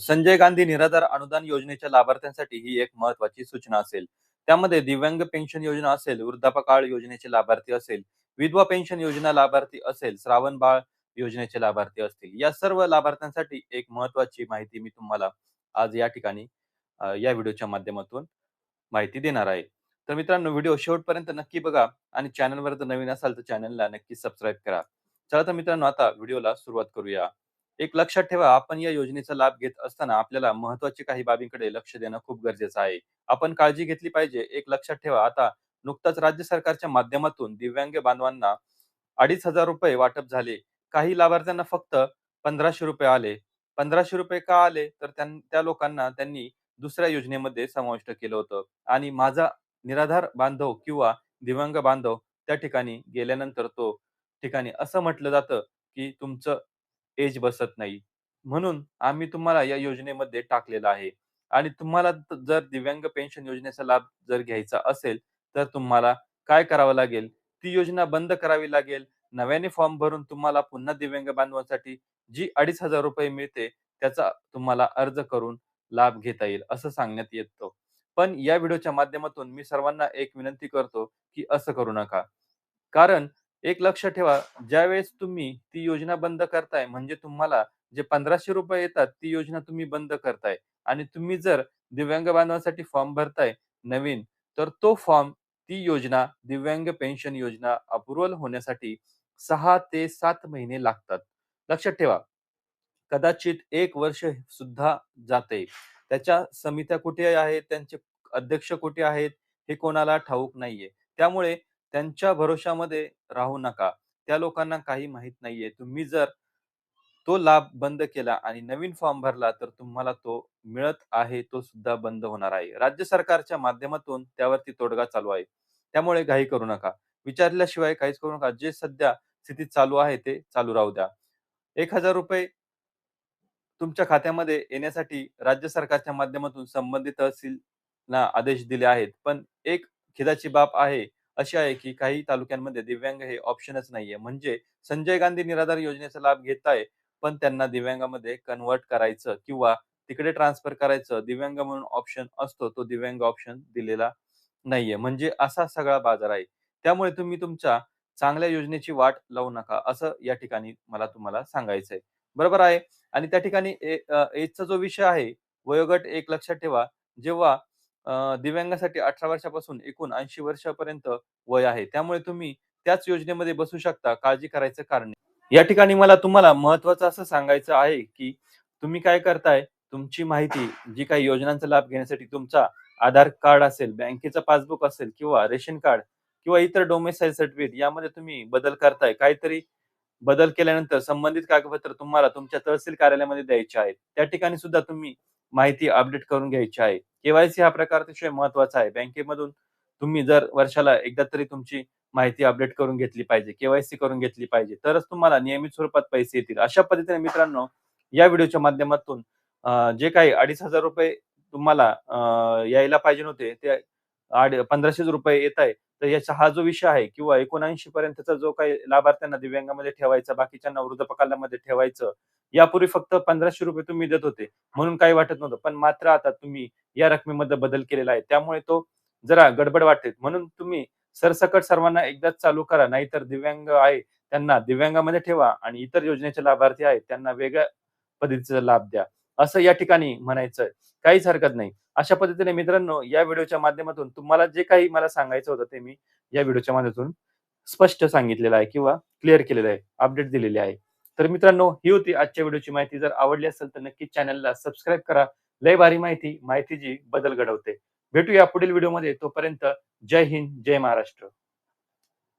संजय गांधी निराधार अनुदान योजनेच्या लाभार्थ्यांसाठी ही एक महत्वाची सूचना असेल. त्यामध्ये दिव्यांग पेन्शन योजना असेल वृद्धापकाळ योजनेचे लाभार्थी असेल विधवा पेन्शन योजना लाभार्थी असेल श्रावण बाळ योजनेचे लाभार्थी असतील. या सर्व लाभार्थ्यांसाठी एक महत्वाची माहिती मी तुम्हाला आज या ठिकाणी या व्हिडिओच्या माध्यमातून माहिती देणार आहे. तर मित्रांनो व्हिडिओ शेवटपर्यंत नक्की बघा आणि चॅनलवर जर नवीन असाल तर चॅनलला नक्की सबस्क्राईब करा. चला तर मित्रांनो आता व्हिडिओला सुरुवात करूया. एक लक्षात ठेवा आपण या योजनेचा लाभ घेत असताना आपल्याला महत्त्वाच्या काही बाबींकडे लक्ष देणं खूप गरजेचं आहे. आपण काळजी घेतली पाहिजे. एक लक्षात ठेवा आता नुकताच राज्य सरकारच्या माध्यमातून दिव्यांग बांधवांना अडीच हजार रुपये वाटप झाले. काही लाभार्थ्यांना फक्त पंधराशे रुपये आले. पंधराशे रुपये का आले? तर त्या लोकांना त्यांनी दुसऱ्या योजनेमध्ये समाविष्ट केलं होतं. आणि माझा निराधार बांधव किंवा दिव्यांग बांधव त्या ठिकाणी गेल्यानंतर तो ठिकाणी असं म्हटलं जातं की तुमचं एज बसत नाही. म्हणून आम्ही तुम्हाला या योजनेमध्ये टाकलेलं आहे. आणि तुम्हाला जर दिव्यांग पेन्शन योजनेचा लाभ जर घ्यायचा असेल तर तुम्हाला काय करावं लागेल? ती योजना बंद करावी लागेल. नव्याने फॉर्म भरून तुम्हाला पुन्हा दिव्यांग बांधवांसाठी जी अडीच हजार रुपये मिळते त्याचा तुम्हाला अर्ज करून लाभ घेता येईल असं सांगण्यात येतो. पण या व्हिडिओच्या माध्यमातून मी सर्वांना एक विनंती करतो की असं करू नका. कारण एक लक्ष ठेवा. ज्यावेळेस तुम्ही ती योजना बंद करताय म्हणजे तुम्हाला जे पंधराशे रुपये येतात ती योजना तुम्ही बंद करताय. आणि तुम्ही जर दिव्यांग बांधवांसाठी फॉर्म भरताय नवीन तर तो फॉर्म ती योजना दिव्यांग पेन्शन योजना अप्रुव्हल होण्यासाठी सहा ते सात महिने लागतात. लक्षात ठेवा. कदाचित एक वर्ष सुद्धा जाते. त्याच्या समित्या कुठे आहेत? त्यांचे अध्यक्ष कुठे आहेत? हे कोणाला ठाऊक नाहीये. त्यामुळे त्यांच्या भरोशामध्ये राहू नका. त्या लोकांना काही माहीत नाहीये. तुम्ही जर तो लाभ बंद केला आणि नवीन फॉर्म भरला तर तुम्हाला तो मिळत आहे तो सुद्धा बंद होणार आहे. राज्य सरकारच्या माध्यमातून त्यावरती तोडगा चालू आहे. त्यामुळे घाई करू नका. विचारल्याशिवाय काहीच करू नका. जे सध्या स्थितीत चालू आहे ते चालू राहू द्या. एक हजार रुपये तुमच्या खात्यामध्ये येण्यासाठी राज्य सरकारच्या माध्यमातून संबंधित तहसीलना आदेश दिले आहेत. पण एक खिदाची बाब आहे. अशी आहे की काही तालुक्यांमध्ये दिव्यांग हे ऑप्शनच नाहीये. म्हणजे संजय गांधी निराधार योजनेचा लाभ घेताय पण त्यांना दिव्यांगामध्ये कन्वर्ट करायचं किंवा तिकडे ट्रान्सफर करायचं दिव्यांग म्हणून ऑप्शन असतो तो दिव्यांग ऑप्शन दिलेला नाहीये. म्हणजे असा सगळा बाजार आहे. त्यामुळे तुम्ही तुमच्या चांगल्या योजनेची वाट लावू नका असं या ठिकाणी मला तुम्हाला सांगायचंय. बरोबर आहे? आणि त्या ठिकाणी ए- एजचा जो विषय आहे वयोगट एक लक्षात ठेवा. जेव्हा दिव्यांगासाठी अठरा वर्षापासून एकूण ऐंशी वर्षापर्यंत वय आहे. त्यामुळे तुम्ही त्याच योजनेमध्ये बसू शकता. काळजी करायचं कारण या ठिकाणी मला तुम्हाला महत्वाचं असं सांगायचं आहे की तुम्ही काय करताय? तुमची माहिती जी काही योजनांचा लाभ घेण्यासाठी तुमचा आधार कार्ड असेल बँकेचं पासबुक असेल किंवा रेशन कार्ड किंवा इतर डोमेसाईल सर्टिफिकेट यामध्ये तुम्ही बदल करताय. काहीतरी बदल केल्यानंतर संबंधित कागदपत्र तुम्हाला तुमच्या तहसील कार्यालयामध्ये द्यायचे आहेत. त्या ठिकाणी सुद्धा तुम्ही माहिती अपडेट करून घ्यायची आहे. केवायसी हा प्रकार अतिशय महत्त्वाचा आहे. बँकेमधून तुम्ही जर वर्षाला एकदा तरी तुमची माहिती अपडेट करून घेतली पाहिजे केवायसी करून घेतली पाहिजे तरच तुम्हाला नियमित स्वरूपात पैसे येतील. अशा पद्धतीने मित्रांनो या व्हिडिओच्या माध्यमातून जे काही अडीच हजार रुपये तुम्हाला यायला पाहिजे नव्हते ते पंधराशेच पंधराशे रुपये येत आहे. तर याचा हा जो विषय आहे किंवा एकोणऐंशी पर्यंतचा जो काही लाभार्थ्यांना दिव्यांगामध्ये ठेवायचा बाकीच्यांना वृद्धपकालामध्ये ठेवायचं यापूर्वी फक्त पंधराशे रुपये तुम्ही देत होते म्हणून काही वाटत नव्हतं. पण मात्र आता तुम्ही या रकमेमध्ये बदल केलेला आहे. त्यामुळे तो जरा गडबड वाटते म्हणून तुम्ही सरसकट सर्वांना एकदाच चालू करा. नाहीतर दिव्यांग आहे त्यांना दिव्यांगामध्ये ठेवा आणि इतर योजनेचे लाभार्थी आहेत त्यांना वेगळ्या पद्धतीचा लाभ द्या. असं या ठिकाणी म्हणायचं काहीच हरकत नाही. अशा पद्धतीने मित्रांनो या व्हिडिओच्या माध्यमातून तुम्हाला जे काही मला सांगायचं होतं ते मी या व्हिडिओच्या माध्यमातून स्पष्ट सांगितलेलं आहे किंवा क्लिअर केलेलं आहे अपडेट दिलेले आहे. तर मित्रांनो ही होती आजच्या व्हिडिओची माहिती. जर आवडली असेल तर नक्की चॅनलला सबस्क्राईब करा. लय भारी माहिती माहिती जी बदल घडवते. भेटूया पुढील व्हिडिओमध्ये. तोपर्यंत जय हिंद जय महाराष्ट्र.